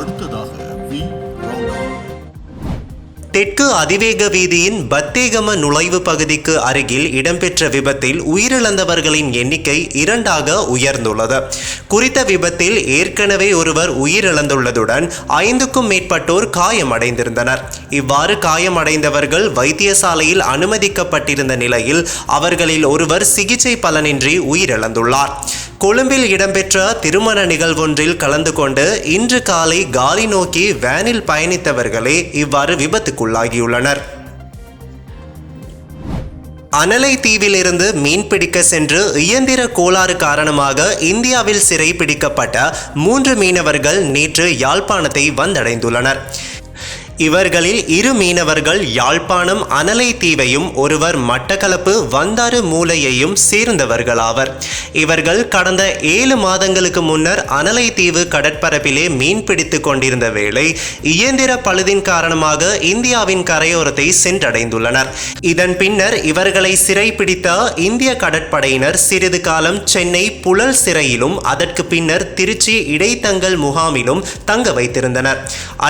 அடுத்ததாக வி தெற்கு அதிவேக வீதியின் பத்தேகம நுழைவு பகுதிக்கு அருகில் இடம்பெற்ற விபத்தில் உயிரிழந்தவர்களின் எண்ணிக்கை இரண்டாக உயர்ந்துள்ளது. குறித்த விபத்தில் ஏற்கனவே ஒருவர் உயிரிழந்துள்ளதுடன் ஐந்துக்கும் மேற்பட்டோர் காயமடைந்திருந்தனர். இவ்வாறு காயமடைந்தவர்கள் வைத்தியசாலையில் அனுமதிக்கப்பட்டிருந்த நிலையில் அவர்களில் ஒருவர் சிகிச்சை பலனின்றி உயிரிழந்துள்ளார். கொழும்பில் இடம்பெற்ற திருமண நிகழ்வொன்றில் கலந்து கொண்டு இன்று காலை காலி நோக்கி வேனில் பயணித்தவர்களே இவ்வாறு விபத்துக்குள்ளாகியுள்ளனர். அனலை தீவிலிருந்து மீன்பிடிக்க சென்று இயந்திர கோளாறு காரணமாக இந்தியாவில் சிறை பிடிக்கப்பட்ட மூன்று மீனவர்கள் நேற்று யாழ்ப்பாணத்தை வந்தடைந்துள்ளனர். இவர்களில் இரு மீனவர்கள் யாழ்ப்பாணம் அனலை தீவையும் ஒருவர் மட்டக்களப்பு வந்தாறு மூலையையும் சேர்ந்தவர்களாவர். இவர்கள் கடந்த ஏழு மாதங்களுக்கு முன்னர் அனலை தீவு கடற்பரப்பிலே மீன் பிடித்து கொண்டிருந்த வேளை இயந்திர பழுதின் காரணமாக இந்தியாவின் கரையோரத்தை சென்றடைந்துள்ளனர். இதன் பின்னர் இவர்களை சிறைப்பிடித்த இந்திய கடற்படையினர் சிறிது காலம் சென்னை புழல் சிறையிலும் அதற்கு பின்னர் திருச்சி இடைத்தங்கல் முகாமிலும் தங்க வைத்திருந்தனர்.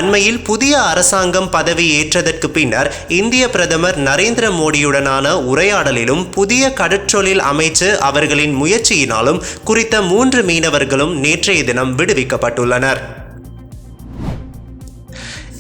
அண்மையில் புதிய அரசாங்க அரசாங்கம் பதவி ஏற்றதற்கு பின்னர் இந்திய பிரதமர் நரேந்திர மோடியுடனான உரையாடலிலும் புதிய கடற்றொழில் அமைச்சு அவர்களின் முயற்சியினாலும் குறித்த மூன்று மீனவர்களும் நேற்றைய தினம் விடுவிக்கப்பட்டுள்ளனர்.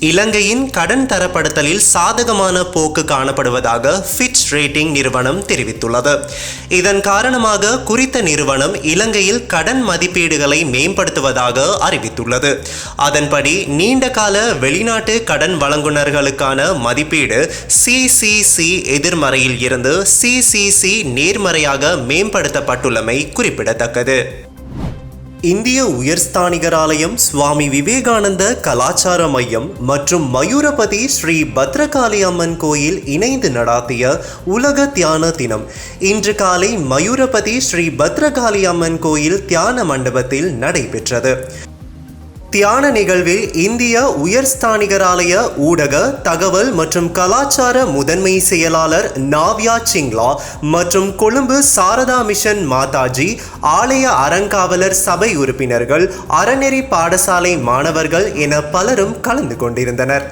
இலங்கையின் கடன் தரப்படுத்தலில் சாதகமான போக்கு காணப்படுவதாக ஃபிட்ச் ரேட்டிங் நிறுவனம் தெரிவித்துள்ளது. இதன் காரணமாக குறித்த நிறுவனம் இலங்கையில் கடன் மதிப்பீடுகளை மேம்படுத்துவதாக அறிவித்துள்ளது. அதன்படி நீண்ட கால வெளிநாட்டு கடன் வழங்குனர்களுக்கான மதிப்பீடு சிசிசி எதிர்மறையில் இருந்து சிசிசி நேர்மறையாக மேம்படுத்தப்பட்டுள்ளமை குறிப்பிடத்தக்கது. இந்திய உயர்ஸ்தானிகராலயம் சுவாமி விவேகானந்த கலாச்சார மையம் மற்றும் மயூரபதி ஸ்ரீ பத்ரகாளி அம்மன் கோயில் இணைந்து நடாத்திய உலக தியான தினம். இன்று காலை மயூரபதி ஸ்ரீ பத்ரகாளி அம்மன் கோயில் தியான மண்டபத்தில் நடைபெற்றது. தியான நிகழ்வில் இந்திய உயர்ஸ்தானிகராலய ஊடக தகவல் மற்றும் கலாச்சார முதன்மை செயலாளர் நாவ்யா சிங்லா மற்றும் கொழும்பு சாரதா மிஷன் மாதாஜி ஆலய அறங்காவலர் சபை உறுப்பினர்கள் அறநெறி பாடசாலை மாணவர்கள் என பலரும் கலந்து கொண்டிருந்தனர்.